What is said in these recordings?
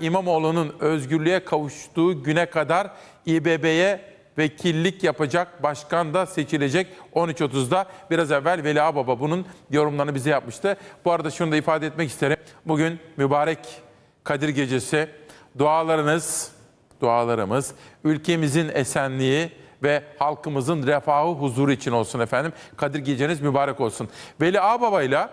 İmamoğlu'nun özgürlüğe kavuştuğu güne kadar İBB'ye vekillik yapacak başkan da seçilecek 13.30'da. Biraz evvel Veli Ağbaba bunun yorumlarını bize yapmıştı. Bu arada şunu da ifade etmek isterim. Bugün mübarek Kadir Gecesi. Dualarınız, dualarımız ülkemizin esenliği ve halkımızın refahı, huzuru için olsun efendim. Kadir Geceniz mübarek olsun. Veli Ağbaba'yla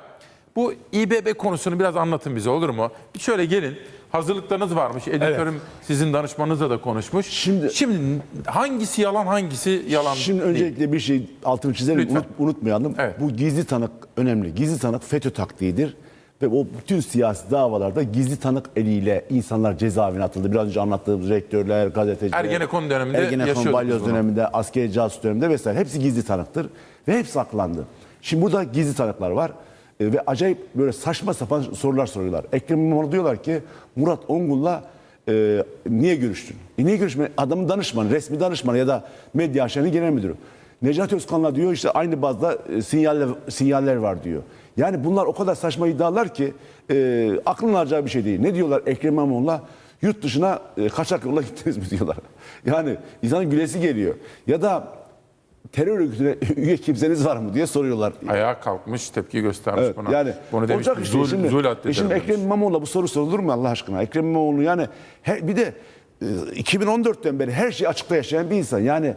bu İBB konusunu biraz anlatın bize olur mu? Bir şöyle gelin. Hazırlıklarınız varmış. Editörüm sizin danışmanınızla da konuşmuş. Şimdi- Şimdi hangisi yalan hangisi yalan Şimdi değil? öncelikle bir şey altını çizelim, Lütfen. unut- unutmayalım. Evet. Bu gizli tanık önemli. Gizli tanık FETÖ taktiğidir. Ve o bütün siyasi davalarda gizli tanık eliyle insanlar cezaevine atıldı. Biraz önce anlattığımız rektörler, gazeteciler. Ergenekon döneminde Ergenekon, yaşıyorduk balyoz biz bunu. döneminde, askeri casus döneminde vesaire. Hepsi gizli tanıktır. Ve hepsi saklandı. Şimdi burada gizli tanıklar var. E, ve acayip böyle saçma sapan sorular soruyorlar. Ekrem İmamoğlu diyorlar ki Murat Ongul'la e, niye görüştün? E, niye görüşme? Adamın danışmanı, resmi danışmanı ya da medya aşağının genel müdürü. Necati Özkan'la diyor işte aynı bazda e, sinyaller, sinyaller var diyor. Yani bunlar o kadar saçma iddialar ki e, aklın alacağı bir şey değil. Ne diyorlar Ekrem İmamoğlu'na? Yurt dışına e, kaçak yolla gittiniz mi diyorlar. Yani insanın gülesi geliyor. Ya da terör örgütüne üye kimseniz var mı diye soruyorlar. Ayağa kalkmış, tepki göstermiş Evet, buna. yani Bunu demiş olacak işte zul, şimdi, zul e şimdi. Ekrem İmamoğlu'na bu soru sorulur mu Allah aşkına? Ekrem İmamoğlu yani he- bir de e, 2014'ten beri her şeyi açıkta yaşayan bir insan. Yani